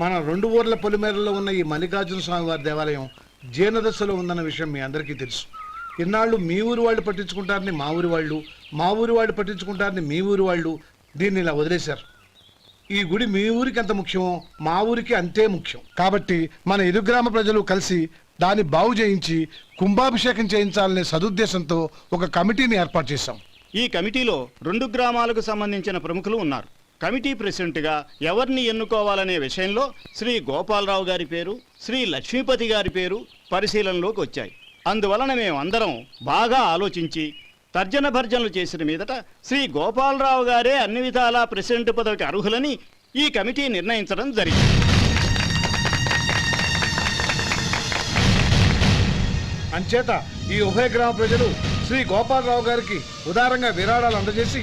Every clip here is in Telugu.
మన రెండు ఊర్ల పొలిమేరలో ఉన్న ఈ మల్లికార్జున స్వామి వారి దేవాలయం జీర్ణదశలో ఉందన్న విషయం మీ అందరికీ తెలుసు. ఇన్నాళ్ళు మీ ఊరు వాళ్ళు పట్టించుకుంటారని మా ఊరి వాళ్ళు మా ఊరి వాళ్ళు పట్టించుకుంటారని మీ ఊరి వాళ్ళు దీన్ని ఇలా వదిలేశారు. ఈ గుడి మీ ఊరికి ఎంత ముఖ్యమో మా ఊరికి అంతే ముఖ్యం. కాబట్టి మన ఇరు గ్రామ ప్రజలు కలిసి దాన్ని బాగు చేయించి కుంభాభిషేకం చేయించాలనే సదుద్దేశంతో ఒక కమిటీని ఏర్పాటు చేశాం. ఈ కమిటీలో రెండు గ్రామాలకు సంబంధించిన ప్రముఖులు ఉన్నారు. కమిటీ ప్రెసిడెంట్గా ఎవరిని ఎన్నుకోవాలనే విషయంలో శ్రీ గోపాలరావు గారి పేరు శ్రీ లక్ష్మీపతి గారి పేరు పరిశీలనలోకి వచ్చాయి. అందువలన మేమందరం బాగా ఆలోచించి తర్జన భర్జనలు చేసిన మీదట శ్రీ గోపాలరావు గారే అన్ని విధాలా ప్రెసిడెంట్ పదవికి అర్హులని ఈ కమిటీ నిర్ణయించడం జరిగింది. అంచేత ఈ ఉభయ గ్రామ ప్రజలు శ్రీ గోపాలరావు గారికి ఉదారంగా విరాళాలు అందజేసి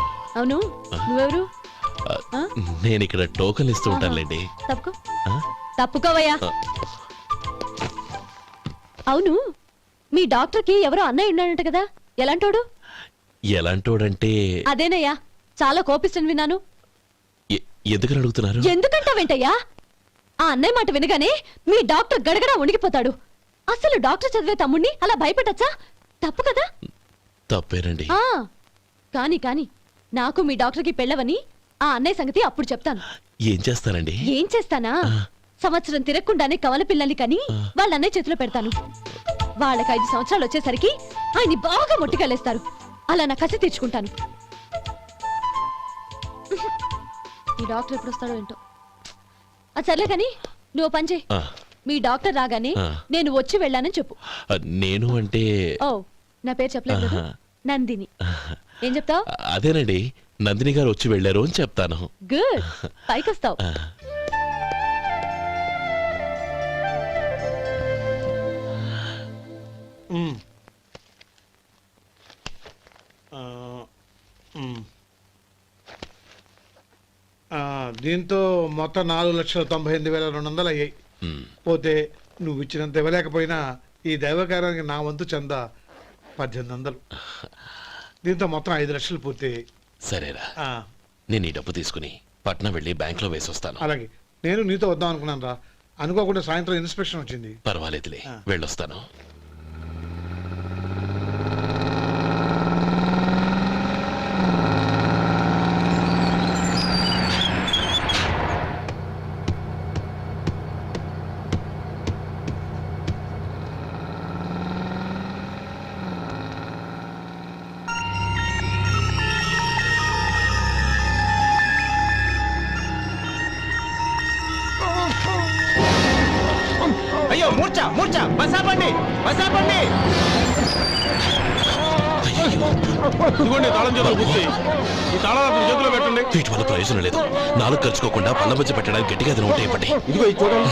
అవును? నువ్వెవరు? ఆ? నేను ఇక్కడ టోకన్ ఇస్తూ ఉంటానులేండి. తప్పుకో. ఆ? తప్పుకోవయ్యా. అవును మీ డాక్టర్కి ఎవరో అన్నయ్య ఉన్నాడంట కదా? ఎలాంటోడు? ఎలాంటోడంటే అదేనయ్యా చాలా కోపిస్తని విన్నాను. ఎ- ఎందుకని అడుగుతున్నారు? ఎందుకంటా వెంటయ్యా ఆ అన్నయ్య మాట వినగానే మీ డాక్టర్ గడగడా ఉణికిపోతాడు అసలు డాక్టర్ చదివే తమ్ముణ్ణి అలా భయపెట్టచ్చా తప్పు కదా? తప్పేనండి. ఆ కాని కాని నాకు మీ డాక్టర్కి పెళ్ళవని ఆ అన్నయ్య సంగతి అప్పుడు చెప్తాను. ఏం చేస్తానండి ఏం చేస్తానా? సంవత్సరం తిరగకుండానే కవల పిల్లల్ని కని వాళ్ళ అన్నయ్య చేతిలో పెడతాను. వాళ్ళకి ఐదు సంవత్సరాలు వచ్చేసరికి ఆయన్ని బాగా ముట్టికెళ్ళేస్తారు. అలా నా కసి తీర్చుకుంటాను. ఈ డాక్టర్ ఎప్పుడు వస్తాడో ఏంటో. అది సర్లే కానీ నువ్వు పని చేయి. మీ డాక్టర్ రాగానే. నేను వచ్చి వెళ్ళానని చెప్పు. నేను అంటే ఓ నా పేరు చెప్పలేదు. నందిని. ఏం చెప్తావు? అదేనండి. నందిని గారు వచ్చి వెళ్ళారు అని చెప్తాను. గుడ్. మ్మ్. ఆ, దీంతో మొత్తం నాలుగు లక్షల తొంభై ఎనిమిది వేల రెండు వందలు అయ్యాయి. పోతే నువ్వు ఇచ్చినంత ఇవ్వలేకపోయినా ఈ దైవకార్యానికి నా వంతు చంద. పద్దెనిమిది వందలు. దీంతో మొత్తం ఐదు లక్షలు పూర్తయ్యాయి సరేరా. ఆ, నేను ఈ డబ్బు తీసుకుని పట్నం వెళ్ళి బ్యాంక్లో వేసొస్తాను. అలాగే. నేను నీతో వద్దాం అనుకున్నాను రా అనుకోకుండా సాయంత్రం ఇన్స్పెక్షన్ వచ్చింది. పర్వాలేదులే. వెళ్ళొస్తాను. ఇదిగోండి తాళం చేతులు గుర్తి ఈ తాళాలు అతని చేతిలో పెట్టండి. వీటి వల్ల ప్రయోజనం లేదు. నాలుగు ఖర్చుకోకుండా పళ్ళ మధ్య పెట్టడానికి గట్టిగా అది ఒకటి ఇవ్వండి. ఇదిగో ఇది చూడండి.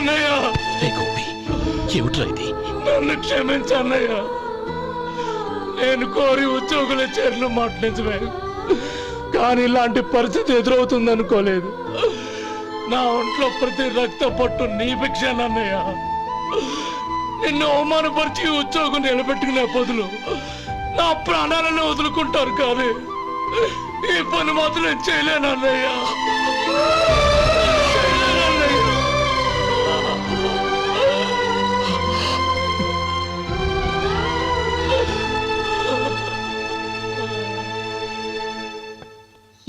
అన్నయ్య. గోపి ఏమిట్రా ఇది? నన్ను క్షమించు అన్నయ్య. నేను కోరి ఉద్యోగుల చేరిన మాట నిజమే. కానీ ఇలాంటి పరిస్థితి ఎదురవుతుంది అనుకోలేదు. నా ఒంట్లో ప్రతి రక్త పట్టు నీ భిక్షానన్నయ్య నిన్ను అవమానపరిచి ఉద్యోగం నిలబెట్టుకునే బదులు నా ప్రాణాలను వదులుకుంటారు కానీ ఈ పని మాత్రం నేను చేయలేనన్నయ్య చేయలేనన్నయ్య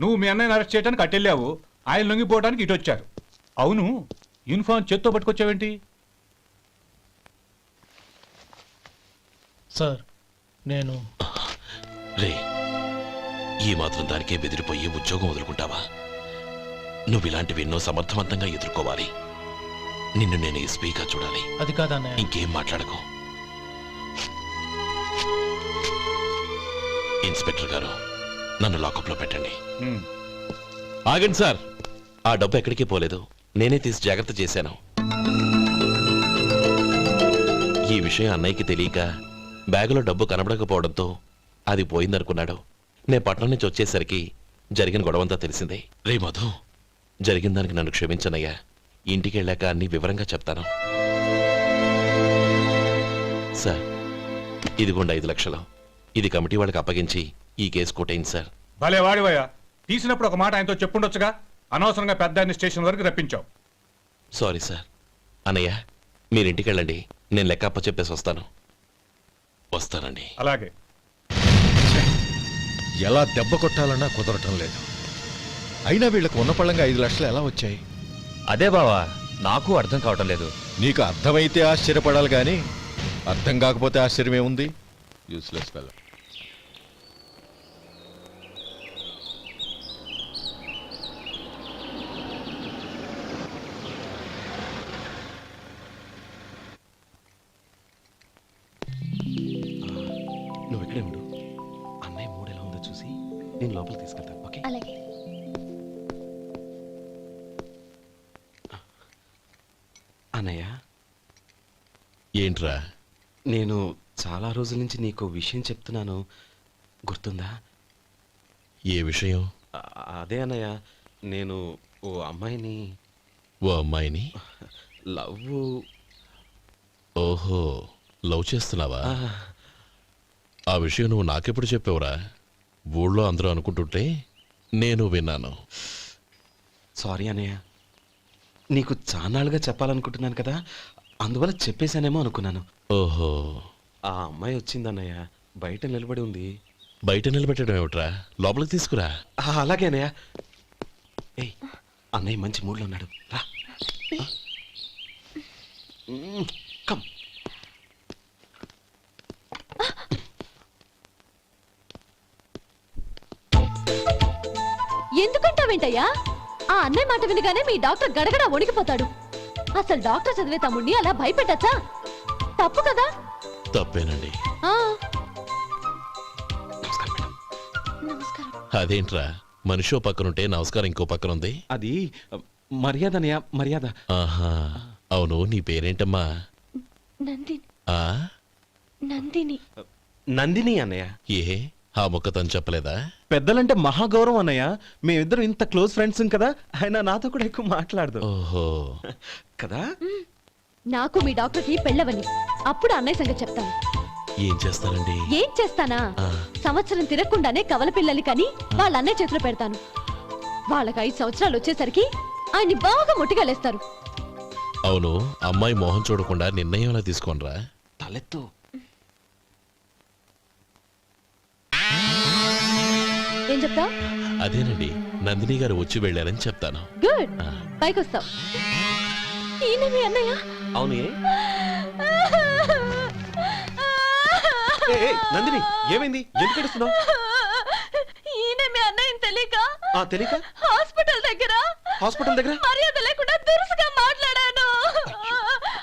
నువ్వు మీ అన్నయ్యని అరెస్ట్ చేయడానికి అట్టెళ్ళావు ఆయన లొంగిపోవడానికి ఇటు వచ్చారు అవును యూనిఫామ్ చేత్తో పట్టుకొచ్చావేంటి? సార్ నేను రే ఈ మాత్రం దానికే బెదిరిపోయి ఉద్యోగం వదులుకుంటావా? నువ్వు ఇలాంటివి ఎన్నో సమర్థవంతంగా ఎదుర్కోవాలి. నిన్ను నేను ఎస్పీగా చూడాలి. అది కాదన్నయ్య ఇంకేం మాట్లాడకు. ఇన్స్పెక్టర్ గారు నన్ను లాకప్లో పెట్టండి. ఆగండి సార్. ఆ డబ్బు ఎక్కడికి పోలేదు. నేనే తీసి జాగ్రత్త చేశాను. ఈ విషయం అన్నయ్యకి తెలియక బ్యాగులో డబ్బు కనబడకపోవడంతో అది పోయిందనుకున్నాడు. నేను పట్నం నుంచి వచ్చేసరికి జరిగిన గొడవంతా తెలిసిందే. రే మధు. జరిగిన దానికి నన్ను క్షమించనయ్యా. ఇంటికి వెళ్ళాక అన్ని వివరంగా చెప్తాను. సార్ ఇదిగోండి ఐదు లక్షలు. ఇది కమిటీ వాళ్ళకి అప్పగించి ఈ కేసు కొట్టేయండి సార్. భలే వాడివయ్యా. తీసినప్పుడు ఒక మాట ఆయనతో చెప్పుండొచ్చుగా? అనవసరంగా పెద్ద ఆయన స్టేషన్ వరకు రప్పించావు. Sorry sir. అన్నయ్య మీరు ఇంటికి వెళ్ళండి నేను లెక్క అప్ప చెప్పేసి వస్తాను. వస్తానండి. అలాగే. ఎలా దెబ్బ కొట్టాలన్నా కుదరటం లేదు. అయినా వీళ్ళకు ఉన్న పళ్ళంగా ఐదు లక్షలు ఎలా వచ్చాయి? అదే బావా నాకు అర్థం కావటం లేదు. నీకు అర్థమైతే ఆశ్చర్యపడాలి కానీ అర్థం కాకపోతే ఆశ్చర్యం ఏముంది యూస్లెస్ ఫెలో అన్నయ్య. ఏంట్రా? నేను చాలా రోజుల నుంచి నీకు విషయం చెప్తున్నాను. గుర్తుందా? ఏ విషయం? అదే అన్నయ్య. నేను ఓ అమ్మాయిని. ఓ అమ్మాయిని? లవ్ ఓహో లవ్ చేస్తున్నావా? ఆ విషయం నువ్వు నాకెప్పుడు చెప్పావురా? ఊళ్ళో అందరూ అనుకుంటుంటే నేను విన్నాను. సారీ అన్నయ్య. నీకు చాన్నాళ్ళుగా చెప్పాలనుకుంటున్నాను కదా అందువల్ల చెప్పేశానేమో అనుకున్నాను. ఓహో. ఆ అమ్మాయి వచ్చిందన్నయ్య బయట నిలబడి ఉంది. బయట నిలబెట్టడం ఏమిట్రా? లోపలికి తీసుకురా. ఆ, అలాగే అన్నయ్య. ఏయ్ అన్నయ్య మంచి మూడ్లో ఉన్నాడు. రా. కమ్. ఎందుకంటావేంటయ్యా? ఆ అన్నయ్య మాట వినగానే మీ డాక్టర్ గడగడ వణికిపోతాడు. అసలు డాక్టర్ చదివే తమ్ముడిని అలా భయపెట్టచ్చా? తప్పు కదా? తప్పేనండి. ఆ. నమస్కారం మేడం. నమస్కారం. అదేంట్రా? మనిషో పక్కనుంటే నమస్కారం ఇంకో పక్కన ఉంది అది మర్యాద అన్నయ్య మర్యాద. ఆహా. అవును నీ పేరేంటమ్మా? నందిని. ఆ? నందిని. నందిని అన్నయ్య. ఏ? ఆ మొక్క తను చెప్పలేదా? పెద్దలంటే మహాగౌరవం అన్నయ్య. మేమిద్దరం ఇంత క్లోజ్ ఫ్రెండ్స్ కదా ఆయన నాతో కూడా ఎక్కువ మాట్లాడదు. ఓహో. కదా? నాకు మీ డాక్టర్కి పెళ్ళవని. అప్పుడు అన్నయ్య సంగతి చెప్తాను. ఏం చేస్తారండి? ఏం చేస్తానా. సంవత్సరం తిరగకుండానే కవల పిల్లల్ని కని వాళ్ళ అన్నయ్య చేతిలో పెడతాను. వాళ్ళకి ఐదు సంవత్సరాలు వచ్చేసరికి ఆయన్ని బాగా ముట్టిగలేస్తారు అవును అమ్మాయి మోహం చూడకుండా నిర్ణయం ఎలా తీసుకోనరా? తలెత్తు. ఏం చెప్తా అదేనండి. నందిని గారు వచ్చి వెళ్ళారని చెప్తాను. గుడ్. పైకి వస్తావు ఈయన మీ అన్నయ్య? అవును. ఏ? ఏ, ఏ, నందిని ఏమైంది? ఎందుకు ఏడుస్తున్నావు? ఈయన మీ అన్నయ్యని తెలియక ఆ తెలియక? హాస్పిటల్ దగ్గర హాస్పిటల్ దగ్గర? మర్యాద లేకుండా దురుసుగా మాట్లాడాను.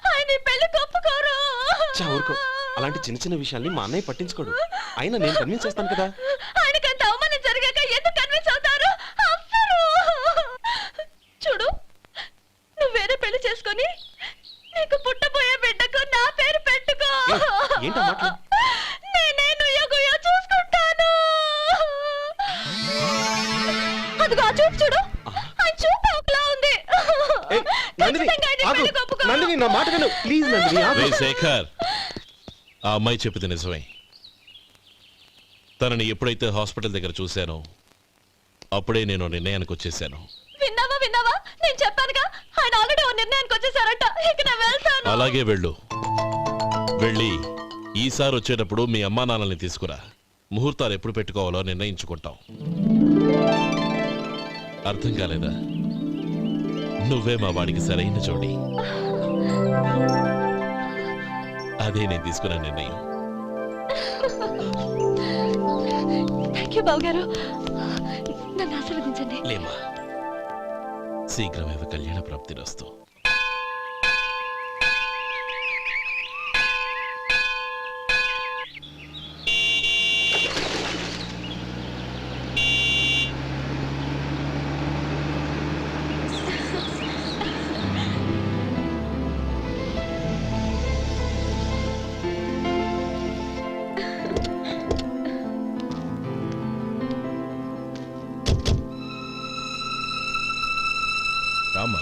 ఆయన ఈ పెళ్ళి ఒప్పుకోరు చా ఊరుకో. అలాంటి చిన్న చిన్న విషయాల్ని మా అన్నయ్య పట్టించుకోడు. అయినా నేను కన్విన్స్ చేస్తాను కదా. శేఖర్ ఆ అమ్మాయి చెప్పింది నిజమే. తనని ఎప్పుడైతే హాస్పిటల్ దగ్గర చూశానో అప్పుడే నేను నిర్ణయానికి వచ్చేసాను. విన్నావా విన్నావా? నేను చెప్పానుగా ఆయన ఆల్రెడీ ఓ నిర్ణయానికి వచ్చేసారట. ఇక నేను వెళ్తాను. అలాగే వెళ్ళు. వెళ్ళి ఈసారి వచ్చేటప్పుడు మీ అమ్మా నాన్నల్ని తీసుకురా. ముహూర్తాలు ఎప్పుడు పెట్టుకోవాలో నిర్ణయించుకుంటాం. అర్థం కాలేదా? నువ్వే మా వాడికి సరైన జోడి. అదే నేను తీసుకున్న నిర్ణయం. థ్యాంక్ యూ బాబు గారు నన్ను ఆశీర్వదించండి. లేమా శీఘ్రమేవ కళ్యాణ ప్రాప్తిరస్తు ராமா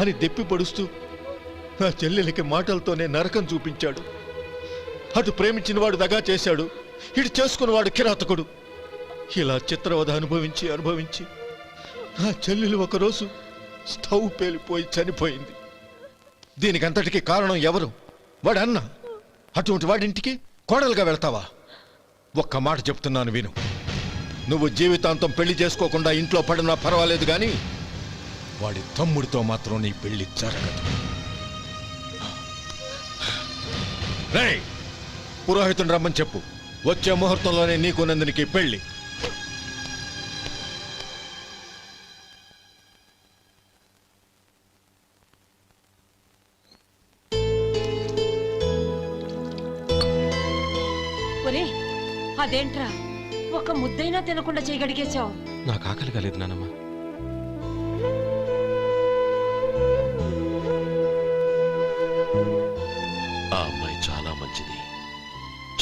అని దెప్పిపడుస్తూ నా చెల్లెలికి మాటలతోనే నరకం చూపించాడు. అటు ప్రేమించిన వాడు దగా చేశాడు. ఇటు చేసుకున్నవాడు కిరాతకుడు. ఇలా చిత్రవధ అనుభవించి అనుభవించి నా చెల్లెలు ఒకరోజు స్టవ్ పేలిపోయి చనిపోయింది. దీనికంతటికి కారణం ఎవరు? వాడు అన్న అటువంటి వాడింటికి కోడలుగా వెళ్తావా? ఒక్క మాట చెప్తున్నాను విను. నువ్వు జీవితాంతం పెళ్ళి చేసుకోకుండా ఇంట్లో పడినా పర్వాలేదు కానీ వాడి తమ్ముడితో మాత్రం నీ పెళ్ళి జరగదు. రేయ్ పురోహితుని రమ్మని చెప్పు. వచ్చే ముహూర్తంలోనే నీకు నందునికి పెళ్ళి. అదేంట్రా? ఒక ముద్దైనా తినకుండా చేయగడిగేశావు నాకు ఆకలి కాలేదు నానమ్మ.